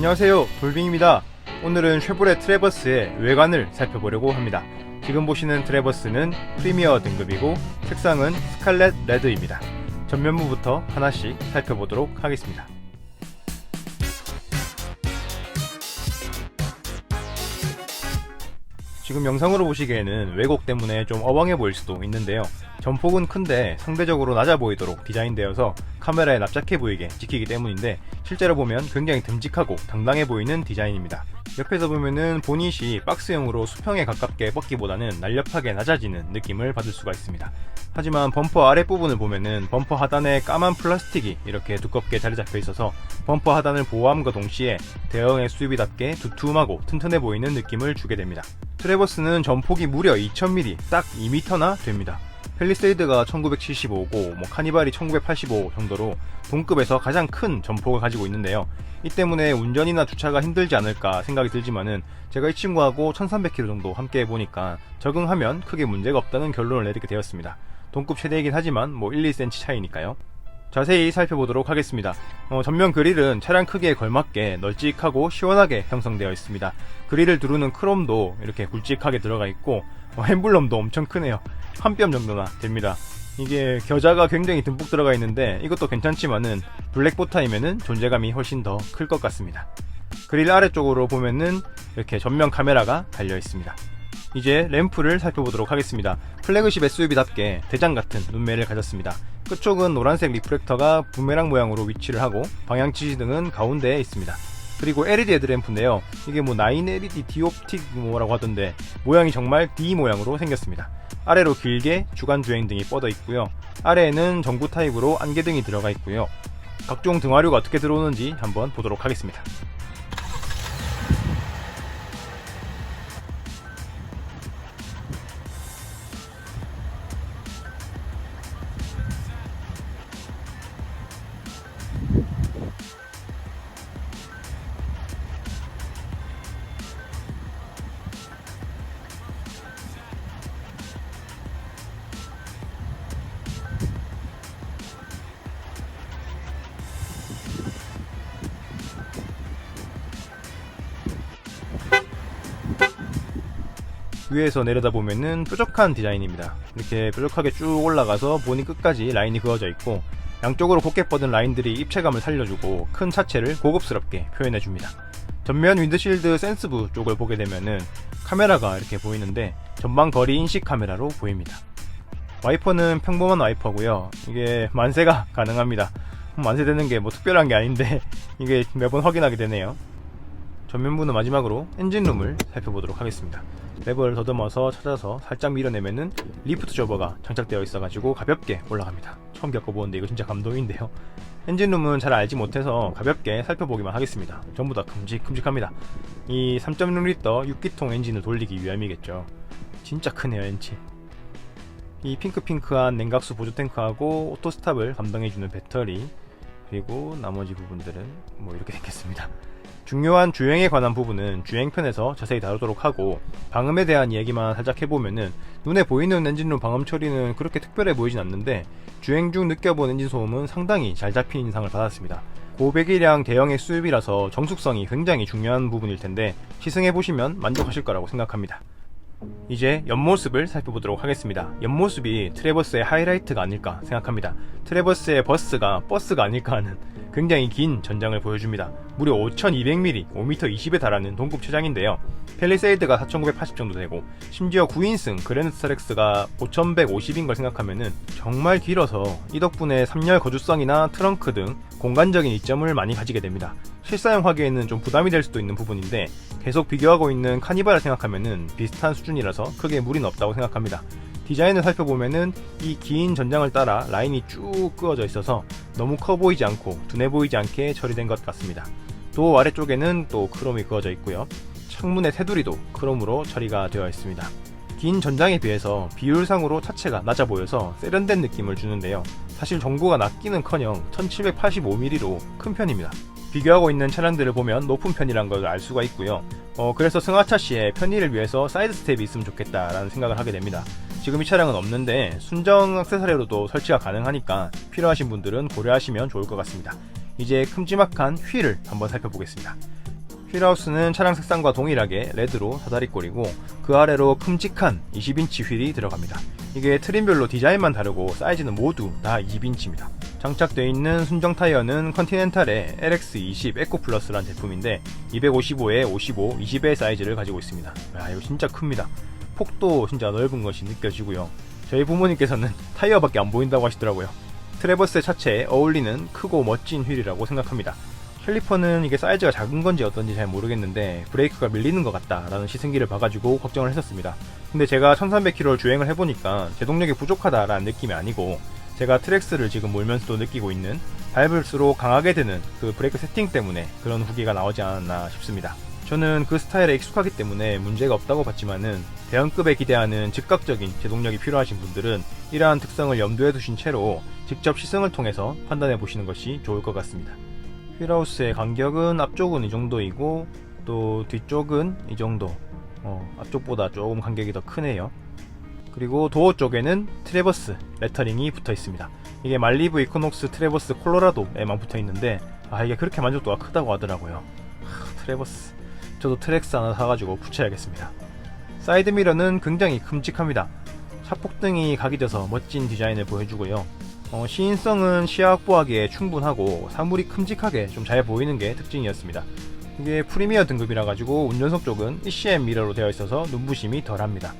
안녕하세요. 돌빙입니다. 오늘은 쉐보레 트레버스의 외관을 살펴보려고 합니다. 지금 보시는 트레버스는 프리미어 등급이고 색상은 스칼렛 레드입니다. 전면부부터 하나씩 살펴보도록 하겠습니다 지금 영상으로 보시기에는 왜곡 때문에 좀 어벙해 보일 수도 있는데요. 전폭은 큰데 상대적으로 낮아 보이도록 디자인되어서 카메라에 납작해 보이게 찍히기 때문인데 실제로 보면 굉장히 듬직하고 당당해 보이는 디자인입니다. 옆에서 보면은 보닛이 박스형으로 수평에 가깝게 뻗기보다는 날렵하게 낮아지는 느낌을 받을 수가 있습니다. 하지만 범퍼 아랫부분을 보면은 범퍼 하단에 까만 플라스틱이 이렇게 두껍게 자리 잡혀 있어서 범퍼 하단을 보호함과 동시에 대형의 수입이답게 두툼하고 튼튼해 보이는 느낌을 주게 됩니다. 트레버스는 전폭이 무려 2000mm, 딱 2m나 됩니다. 펠리세이드가 1975고 뭐 카니발이 1985 정도로 동급에서 가장 큰 전폭을 가지고 있는데요. 이 때문에 운전이나 주차가 힘들지 않을까 생각이 들지만은 제가 이 친구하고 1300km 정도 함께 해보니까 적응하면 크게 문제가 없다는 결론을 내리게 되었습니다. 동급 최대이긴 하지만 뭐 1, 2cm 차이니까요. 자세히 살펴보도록 하겠습니다. 어, 전면 그릴은 차량 크기에 걸맞게 널찍하고 시원하게 형성되어 있습니다. 그릴을 두르는 크롬도 이렇게 굵직하게 들어가 있고 어, 엠블럼도 엄청 크네요. 한 뼘 정도나 됩니다. 이게 겨자가 굉장히 듬뿍 들어가 있는데 이것도 괜찮지만은 블랙 보타이면은 존재감이 훨씬 더 클 것 같습니다. 그릴 아래쪽으로 보면은 이렇게 전면 카메라가 달려 있습니다. 이제 램프를 살펴보도록 하겠습니다. 플래그십 SUV답게 대장 같은 눈매를 가졌습니다. 끝쪽은 노란색 리프렉터가 부메랑 모양으로 위치를 하고 방향 지시등은 가운데에 있습니다. 그리고 LED 헤드램프인데요. 이게 뭐 9LED 디옵틱 뭐라고 하던데 모양이 정말 D 모양으로 생겼습니다. 아래로 길게 주간 주행 등이 뻗어 있고요. 아래에는 전구 타입으로 안개등이 들어가 있고요. 각종 등화류가 어떻게 들어오는지 한번 보도록 하겠습니다. 위에서 내려다보면은 뾰족한 디자인입니다. 이렇게 뾰족하게 쭉 올라가서 보니 끝까지 라인이 그어져 있고 양쪽으로 곱게 뻗은 라인들이 입체감을 살려주고 큰 차체를 고급스럽게 표현해줍니다. 전면 윈드실드 센스부 쪽을 보게 되면은 카메라가 이렇게 보이는데 전방 거리 인식 카메라로 보입니다. 와이퍼는 평범한 와이퍼고요. 이게 만세가 가능합니다. 만세되는 게 뭐 특별한 게 아닌데 이게 매번 확인하게 되네요. 전면부는 마지막으로 엔진룸을 살펴보도록 하겠습니다. 레버를 더듬어서 찾아서 살짝 밀어내면은 리프트 조버가 장착되어 있어가지고 가볍게 올라갑니다. 처음 겪어보는데 이거 진짜 감동인데요. 엔진룸은 잘 알지 못해서 가볍게 살펴보기만 하겠습니다. 전부 다 큼직큼직합니다. 이 3.6L 6기통 엔진을 돌리기 위함이겠죠. 진짜 크네요 엔진. 이 핑크핑크한 냉각수 보조 탱크하고 오토스탑을 감당해주는 배터리 그리고 나머지 부분들은 뭐 이렇게 생겼습니다. 중요한 주행에 관한 부분은 주행편에서 자세히 다루도록 하고 방음에 대한 이야기만 살짝 해보면은 눈에 보이는 엔진룸 방음 처리는 그렇게 특별해 보이진 않는데 주행 중 느껴본 엔진 소음은 상당히 잘 잡힌 인상을 받았습니다. 고배기량 대형 SUV라서 정숙성이 굉장히 중요한 부분일 텐데 시승해 보시면 만족하실 거라고 생각합니다. 이제 옆모습을 살펴보도록 하겠습니다. 옆모습이 트레버스의 하이라이트가 아닐까 생각합니다. 트레버스의 버스가 버스가 아닐까 하는 굉장히 긴 전장을 보여줍니다. 무려 5200mm, 5m 20에 달하는 동급 최장인데요. 펠리세이드가 4980 정도 되고 심지어 9인승 그랜드 스타렉스가 5150인 걸 생각하면은 정말 길어서 이 덕분에 3열 거주성이나 트렁크 등 공간적인 이점을 많이 가지게 됩니다. 실사용하기에는 좀 부담이 될 수도 있는 부분인데 계속 비교하고 있는 카니발을 생각하면은 비슷한 수준이라서 크게 무리는 없다고 생각합니다. 디자인을 살펴보면은 이 긴 전장을 따라 라인이 쭉 그어져 있어서 너무 커 보이지 않고 둔해 보이지 않게 처리된 것 같습니다. 도 아래쪽에는 또 크롬이 그어져 있고요. 창문의 테두리도 크롬으로 처리가 되어 있습니다. 긴 전장에 비해서 비율상으로 차체가 낮아 보여서 세련된 느낌을 주는데요. 사실 전고가 낮기는커녕 1785mm로 큰 편입니다. 비교하고 있는 차량들을 보면 높은 편이란 걸 알 수가 있고요. 어, 그래서 승하차 시에 편의를 위해서 사이드 스텝이 있으면 좋겠다라는 생각을 하게 됩니다. 지금 이 차량은 없는데 순정 액세서리로도 설치가 가능하니까 필요하신 분들은 고려하시면 좋을 것 같습니다. 이제 큼지막한 휠을 한번 살펴보겠습니다. 휠하우스는 차량 색상과 동일하게 레드로 사다리꼴이고 그 아래로 큼직한 20인치 휠이 들어갑니다. 이게 트림별로 디자인만 다르고 사이즈는 모두 다 20인치입니다. 장착되어 있는 순정 타이어는 컨티넨탈의 LX20 에코 플러스란 제품인데 255에 55, 20의 사이즈를 가지고 있습니다. 야, 이거 진짜 큽니다. 폭도 진짜 넓은 것이 느껴지고요. 저희 부모님께서는 타이어밖에 안 보인다고 하시더라고요. 트레버스 차체에 어울리는 크고 멋진 휠이라고 생각합니다. 캘리퍼는 이게 사이즈가 작은 건지 어떤지 잘 모르겠는데 브레이크가 밀리는 것 같다라는 시승기를 봐가지고 걱정을 했었습니다. 근데 제가 1300km를 주행을 해보니까 제동력이 부족하다라는 느낌이 아니고 제가 트랙스를 지금 몰면서도 느끼고 있는 밟을수록 강하게 되는 그 브레이크 세팅 때문에 그런 후기가 나오지 않았나 싶습니다. 저는 그 스타일에 익숙하기 때문에 문제가 없다고 봤지만은 대형급에 기대하는 즉각적인 제동력이 필요하신 분들은 이러한 특성을 염두에 두신 채로 직접 시승을 통해서 판단해 보시는 것이 좋을 것 같습니다. 휠하우스의 간격은 앞쪽은 이 정도이고 또 뒤쪽은 이 정도. 어, 앞쪽보다 조금 간격이 더 크네요. 그리고 도어 쪽에는 트레버스 레터링이 붙어 있습니다. 이게 말리브 이코녹스 트레버스 콜로라도에만 붙어 있는데 아 이게 그렇게 만족도가 크다고 하더라고요. 하, 트레버스. 저도 트렉스 하나 사가지고 붙여야겠습니다. 사이드미러는 굉장히 큼직합니다. 차폭등이 각이 져서 멋진 디자인을 보여주고요 어, 시인성은 시야 확보하기에 충분하고 사물이 큼직하게 좀 잘 보이는 게 특징이었습니다. 이게 프리미어 등급이라 가지고 운전석 쪽은 ECM 미러로 되어 있어서 눈부심이 덜합니다.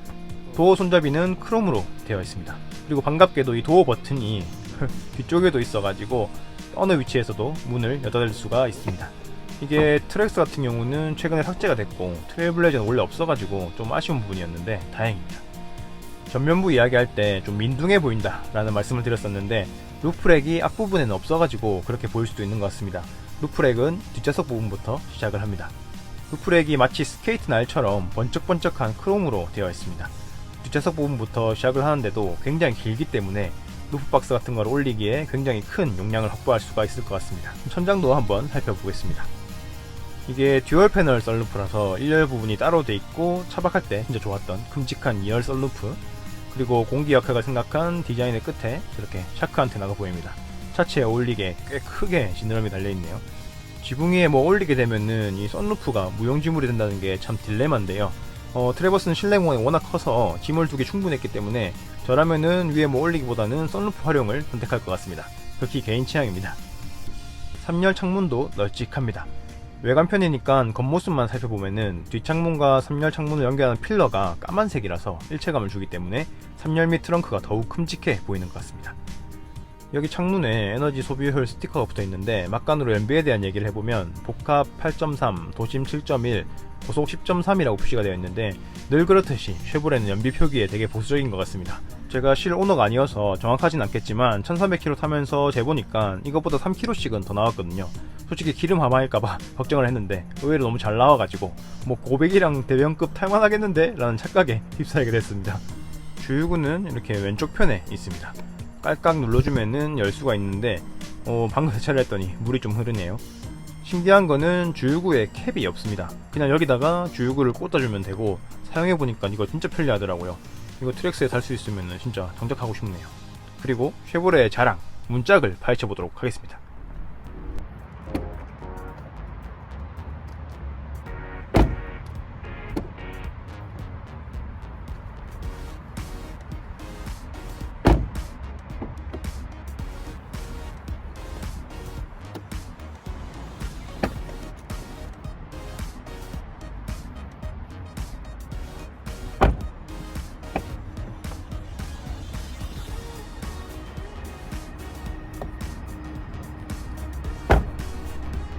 도어 손잡이는 크롬으로 되어 있습니다. 그리고 반갑게도 이 도어 버튼이 뒤쪽에도 있어가지고 어느 위치에서도 문을 여닫을 수가 있습니다. 이게 트랙스 같은 경우는 최근에 삭제가 됐고 트레블레이저는 원래 없어가지고 좀 아쉬운 부분이었는데 다행입니다. 전면부 이야기할 때 좀 민둥해 보인다 라는 말씀을 드렸었는데 루프렉이 앞부분에는 없어가지고 그렇게 보일 수도 있는 것 같습니다. 루프렉은 뒷좌석 부분부터 시작을 합니다. 루프렉이 마치 스케이트 날처럼 번쩍번쩍한 크롬으로 되어 있습니다. 뒷좌석 부분부터 시작을 하는데도 굉장히 길기 때문에 루프박스 같은 걸 올리기에 굉장히 큰 용량을 확보할 수가 있을 것 같습니다. 천장도 한번 살펴보겠습니다. 이게 듀얼 패널 썰루프라서 1열 부분이 따로 돼 있고 차박할 때 진짜 좋았던 큼직한 2열 썰루프 그리고 공기 역학을 생각한 디자인의 끝에 이렇게 샤크 안테나가 보입니다. 차체에 어울리게 꽤 크게 지느러미 달려있네요. 지붕 위에 뭐 올리게 되면은 이 썬루프가 무용지물이 된다는 게 참 딜레마인데요. 어, 트레버스는 실내 공간이 워낙 커서 짐을 두기 충분했기 때문에 저라면은 위에 뭐 올리기보다는 썬루프 활용을 선택할 것 같습니다. 극히 개인 취향입니다. 3열 창문도 널찍합니다. 외관편이니까 겉모습만 살펴보면은 뒷창문과 3열 창문을 연결하는 필러가 까만색이라서 일체감을 주기 때문에 3열 및 트렁크가 더욱 큼직해 보이는 것 같습니다. 여기 창문에 에너지 소비 효율 스티커가 붙어 있는데 막간으로 연비에 대한 얘기를 해보면 복합 8.3, 도심 7.1, 고속 10.3이라고 표시가 되어 있는데 늘 그렇듯이 쉐보레는 연비 표기에 되게 보수적인 것 같습니다. 제가 실 오너가 아니어서 정확하진 않겠지만 1300km 타면서 재보니까 이것보다 3km씩은 더 나왔거든요. 솔직히 기름 하마일까봐 걱정을 했는데 의외로 너무 잘 나와가지고 뭐 고백이랑 대형급 탈만하겠는데? 라는 착각에 휩싸이게 됐습니다. 주유구는 이렇게 왼쪽 편에 있습니다. 깔깍 눌러주면은 열 수가 있는데 어, 방금 세차를 했더니 물이 좀 흐르네요. 신기한 거는 주유구에 캡이 없습니다. 그냥 여기다가 주유구를 꽂아주면 되고 사용해보니까 이거 진짜 편리하더라고요. 이거 트랙스에 달 수 있으면 진짜 정착하고 싶네요. 그리고 쉐보레의 자랑, 문짝을 파헤쳐보도록 하겠습니다.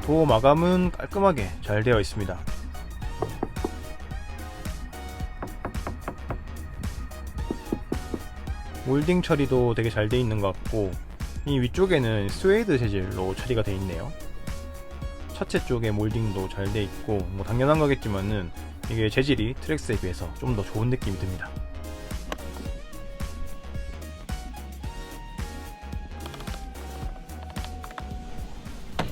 도어 마감은 깔끔하게 잘 되어 있습니다. 몰딩 처리도 되게 잘 되어 있는 것 같고 이 위쪽에는 스웨이드 재질로 처리가 되어 있네요. 차체 쪽에 몰딩도 잘 되어 있고 뭐 당연한 거겠지만은 이게 재질이 트랙스에 비해서 좀 더 좋은 느낌이 듭니다.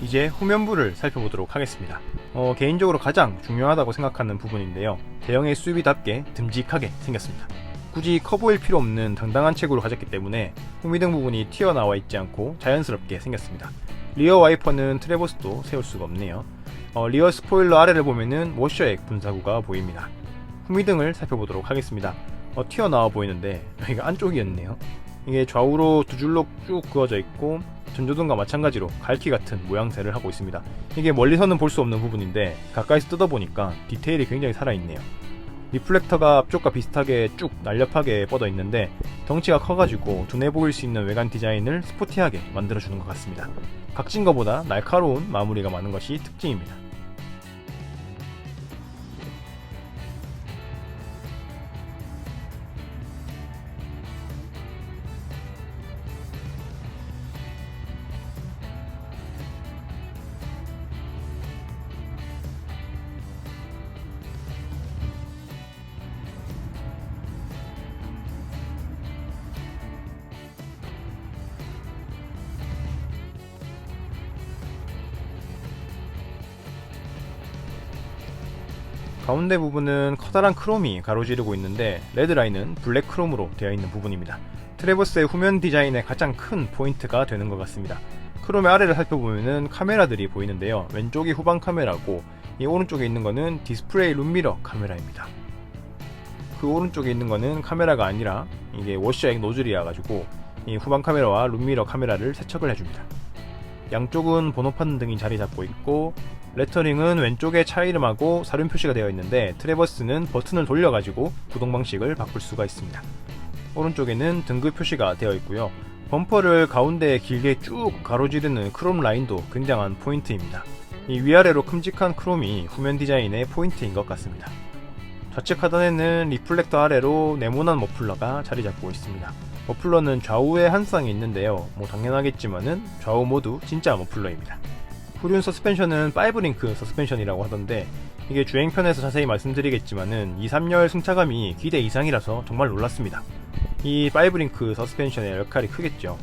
이제 후면부를 살펴보도록 하겠습니다. 어, 개인적으로 가장 중요하다고 생각하는 부분인데요. 대형의 SUV답게 듬직하게 생겼습니다. 굳이 커 보일 필요 없는 당당한 체구를 가졌기 때문에 후미등 부분이 튀어나와 있지 않고 자연스럽게 생겼습니다. 리어 와이퍼는 트레버스도 세울 수가 없네요. 어, 리어 스포일러 아래를 보면은 워셔액 분사구가 보입니다. 후미등을 살펴보도록 하겠습니다. 어, 튀어나와 보이는데 여기가 안쪽이었네요. 이게 좌우로 두 줄로 쭉 그어져 있고 전조등과 마찬가지로 갈키 같은 모양새를 하고 있습니다. 이게 멀리서는 볼 수 없는 부분인데 가까이서 뜯어보니까 디테일이 굉장히 살아있네요. 리플렉터가 앞쪽과 비슷하게 쭉 날렵하게 뻗어 있는데 덩치가 커가지고 두뇌 보일 수 있는 외관 디자인을 스포티하게 만들어주는 것 같습니다. 각진 것보다 날카로운 마무리가 많은 것이 특징입니다. 가운데 부분은 커다란 크롬이 가로지르고 있는데 레드라인은 블랙 크롬으로 되어 있는 부분입니다. 트레버스의 후면 디자인의 가장 큰 포인트가 되는 것 같습니다. 크롬의 아래를 살펴보면 카메라들이 보이는데요. 왼쪽이 후방 카메라고 이 오른쪽에 있는 거는 디스플레이 룸미러 카메라입니다. 그 오른쪽에 있는 거는 카메라가 아니라 이게 워셔액 노즐이라 가지고 이 후방 카메라와 룸미러 카메라를 세척을 해줍니다. 양쪽은 번호판 등이 자리 잡고 있고 레터링은 왼쪽에 차 이름하고 사륜 표시가 되어 있는데 트레버스는 버튼을 돌려가지고 구동 방식을 바꿀 수가 있습니다. 오른쪽에는 등급 표시가 되어 있고요. 범퍼를 가운데에 길게 쭉 가로지르는 크롬 라인도 굉장한 포인트입니다. 이 위아래로 큼직한 크롬이 후면 디자인의 포인트인 것 같습니다. 좌측 하단에는 리플렉터 아래로 네모난 머플러가 자리 잡고 있습니다. 머플러는 좌우에 한 쌍이 있는데요. 뭐 당연하겠지만은 좌우 모두 진짜 머플러입니다. 후륜 서스펜션은 5링크 서스펜션이라고 하던데 이게 주행편에서 자세히 말씀드리겠지만은 2, 3열 승차감이 기대 이상이라서 정말 놀랐습니다. 이 5링크 서스펜션의 역할이 크겠죠.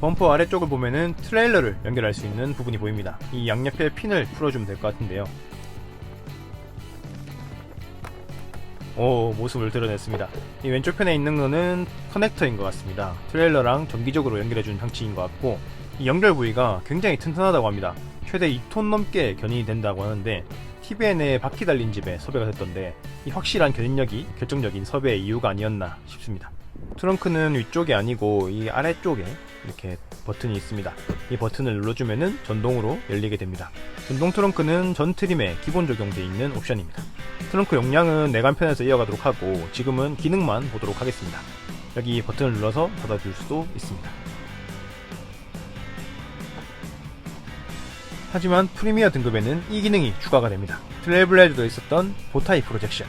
범퍼 아래쪽을 보면은 트레일러를 연결할 수 있는 부분이 보입니다. 이 양옆에 핀을 풀어주면 될 것 같은데요. 오 모습을 드러냈습니다. 이 왼쪽 편에 있는 거는 커넥터인 것 같습니다. 트레일러랑 정기적으로 연결해준 장치인 것 같고 이 연결 부위가 굉장히 튼튼하다고 합니다. 최대 2톤 넘게 견인이 된다고 하는데 TVN에 바퀴 달린 집에 섭외가 됐던데 이 확실한 견인력이 결정적인 섭외의 이유가 아니었나 싶습니다. 트렁크는 위쪽이 아니고 이 아래쪽에 이렇게 버튼이 있습니다. 이 버튼을 눌러주면은 전동으로 열리게 됩니다. 전동 트렁크는 전 트림에 기본 적용되어 있는 옵션입니다. 트렁크 용량은 내관편에서 이어가도록 하고 지금은 기능만 보도록 하겠습니다. 여기 버튼을 눌러서 닫아줄 수도 있습니다. 하지만 프리미어 등급에는 이 기능이 추가가 됩니다. 트레블레드도 있었던 보타이 프로젝션.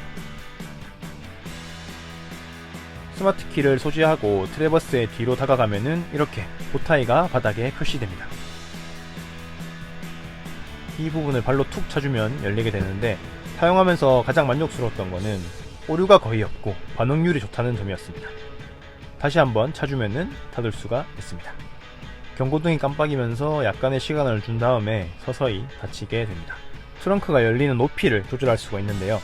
스마트 키를 소지하고 트레버스의 뒤로 다가가면은 이렇게 보타이가 바닥에 표시됩니다. 이 부분을 발로 툭 쳐주면 열리게 되는데 사용하면서 가장 만족스러웠던 거는 오류가 거의 없고 반응률이 좋다는 점이었습니다. 다시 한번 차주면은 닫을 수가 있습니다. 경고등이 깜빡이면서 약간의 시간을 준 다음에 서서히 닫히게 됩니다. 트렁크가 열리는 높이를 조절할 수가 있는데요.